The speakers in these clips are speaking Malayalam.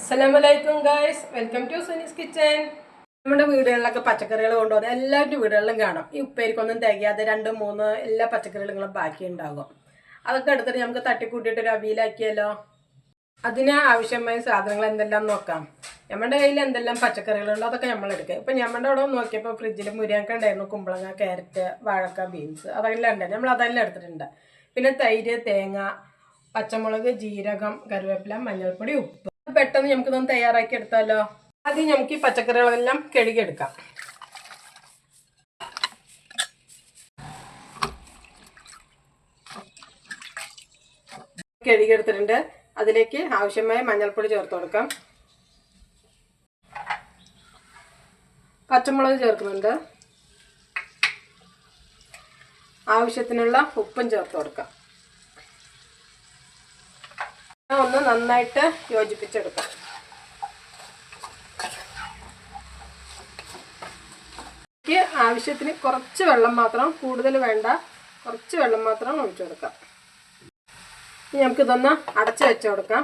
അസ്സലാമലൈക്കും guys. Welcome to Suni's kitchen. നമ്മുടെ വീടുകളിലൊക്കെ പച്ചക്കറികൾ കൊണ്ടുവന്ന് എല്ലാവരുടെ വീടുകളിലും കാണാം. ഈ ഉപ്പേരിക്കൊന്നും തികയാതെ രണ്ട് മൂന്ന് എല്ലാ പച്ചക്കറികളും ബാക്കി ഉണ്ടാകും. അതൊക്കെ എടുത്തിട്ട് നമുക്ക് തട്ടിക്കൂട്ടിയിട്ട് ഒരു അവിയിലാക്കിയല്ലോ അതിന് ആവശ്യമായ സാധനങ്ങൾ എന്തെല്ലാം നോക്കാം. നമ്മുടെ കയ്യിൽ എന്തെല്ലാം പച്ചക്കറികളുണ്ടോ അതൊക്കെ നമ്മൾ എടുക്കുക ഇപ്പം നമ്മുടെ അവിടെ നോക്കിയപ്പോൾ ഫ്രിഡ്ജിൽ മുരിയാക്ക ഉണ്ടായിരുന്നു. കുമ്പളങ്ങ കാരറ്റ് വാഴക്ക ബീൻസ് അതെല്ലാം ഉണ്ട് നമ്മൾ അതെല്ലാം എടുത്തിട്ടുണ്ട്. പിന്നെ തൈര് തേങ്ങ പച്ചമുളക് ജീരകം കറിവേപ്പില മഞ്ഞൾപ്പൊടി ഉപ്പ്. പെട്ടെന്ന് നമുക്കിതൊന്ന് തയ്യാറാക്കി എടുത്താലോ? ആദ്യം നമുക്ക് ഈ പച്ചക്കറികളെല്ലാം കഴുകിയെടുക്കാം. കഴുകിയെടുത്തിട്ടുണ്ട്. അതിലേക്ക് ആവശ്യമായ മഞ്ഞൾപ്പൊടി ചേർത്ത് കൊടുക്കാം. പച്ചമുളക് ചേർക്കുന്നുണ്ട്. ആവശ്യത്തിനുള്ള ഉപ്പും ചേർത്ത് കൊടുക്കാം. ഒന്ന് നന്നായിട്ട് യോജിപ്പിച്ചെടുക്കാം. എനിക്ക് ആവശ്യത്തിന് കുറച്ച് വെള്ളം മാത്രം കൂടുതൽ വേണ്ട കുറച്ച് വെള്ളം മാത്രം ഒഴിച്ചു കൊടുക്കാം. ഇനി നമുക്കിതൊന്ന് അടച്ചു വെച്ച് കൊടുക്കാം.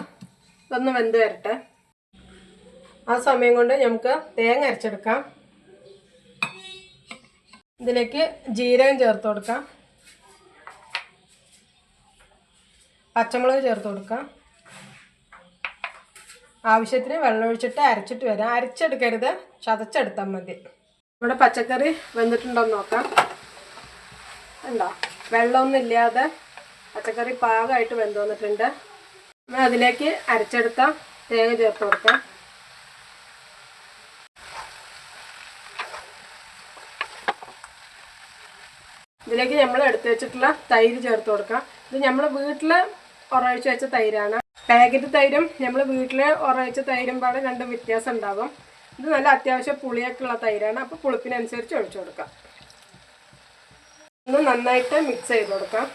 ഇതൊന്ന് വെന്ത് വരട്ടെ. ആ സമയം കൊണ്ട് നമുക്ക് തേങ്ങ അരച്ചെടുക്കാം. ഇതിലേക്ക് ജീരകം ചേർത്ത് കൊടുക്കാം. പച്ചമുളക് ചേർത്ത് കൊടുക്കാം. ആവശ്യത്തിന് വെള്ളമൊഴിച്ചിട്ട് അരച്ചിട്ട് വരാം. അരച്ചെടുക്കരുത്. ചതച്ചെടുത്താൽ മതി. ഇവിടെ പച്ചക്കറി വെന്തിട്ടുണ്ടോ എന്ന് നോക്കാം. ഉണ്ടോ വെള്ളമൊന്നും ഇല്ലാതെ പച്ചക്കറി പാകമായിട്ട് വെന്ത് വന്നിട്ടുണ്ട്. നമ്മൾ അതിലേക്ക് അരച്ചെടുത്ത തേങ്ങ ചേർത്ത് കൊടുക്കാം. ഇതിലേക്ക് നമ്മൾ എടുത്തു വെച്ചിട്ടുള്ള തൈര് ചേർത്ത് കൊടുക്കാം. ഇത് നമ്മൾ വീട്ടിൽ ഉറവിച്ച് വെച്ച തൈരാണ്. പാക്കറ്റ് തൈരും നമ്മൾ വീട്ടിൽ ഉറയിച്ച തൈരും പാടെ രണ്ടും വ്യത്യാസം ഉണ്ടാകും. ഇത് നല്ല അത്യാവശ്യം പുളിയൊക്കെ ഉള്ള തൈരാണ്. അപ്പോൾ പുളിപ്പിനനുസരിച്ച് ഒഴിച്ചു കൊടുക്കാം. ഒന്ന് നന്നായിട്ട് മിക്സ് ചെയ്ത് കൊടുക്കാം.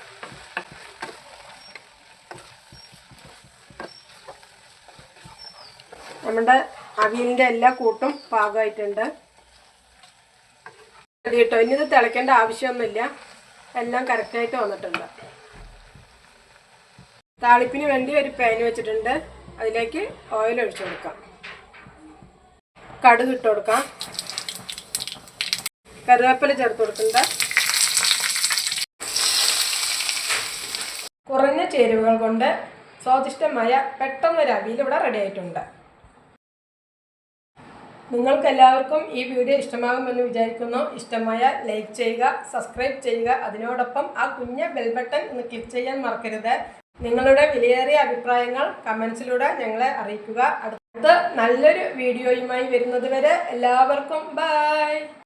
നമ്മുടെ അവിയലിന്റെ എല്ലാ കൂട്ടും പാകമായിട്ടുണ്ട്. കേട്ടോ. ഇനി ഇത് തിളയ്ക്കേണ്ട ആവശ്യമൊന്നുമില്ല. എല്ലാം കറക്റ്റായിട്ട് വന്നിട്ടുണ്ട്. താളിപ്പിന് വേണ്ടി ഒരു പാൻ വെച്ചിട്ടുണ്ട്. അതിലേക്ക് ഓയിൽ ഒഴിച്ചു കൊടുക്കാം. കടുക് ഇട്ട് കൊടുക്കാം. കറിവേപ്പില ചേർത്ത് കൊടുക്കുന്നുണ്ട്. കുറഞ്ഞ ചേരുവകൾ കൊണ്ട് സ്വാദിഷ്ടമായ പെട്ടെന്നൊരു അവിയൽ ഇവിടെ റെഡി ആയിട്ടുണ്ട്. നിങ്ങൾക്ക് എല്ലാവർക്കും ഈ വീഡിയോ ഇഷ്ടമാകുമെന്ന് വിചാരിക്കുന്നു. ഇഷ്ടമായ ലൈക്ക് ചെയ്യുക സബ്സ്ക്രൈബ് ചെയ്യുക. അതിനോടൊപ്പം ആ കുഞ്ഞ ബെൽ ബട്ടൺ ഒന്ന് ക്ലിക്ക് ചെയ്യാൻ മറക്കരുത്. നിങ്ങളുടെ വിലയേറിയ അഭിപ്രായങ്ങൾ കമൻസിലൂടെ ഞങ്ങളെ അറിയിക്കുക. അടുത്ത നല്ലൊരു വീഡിയോയുമായി വരുന്നതുവരെ എല്ലാവർക്കും ബൈ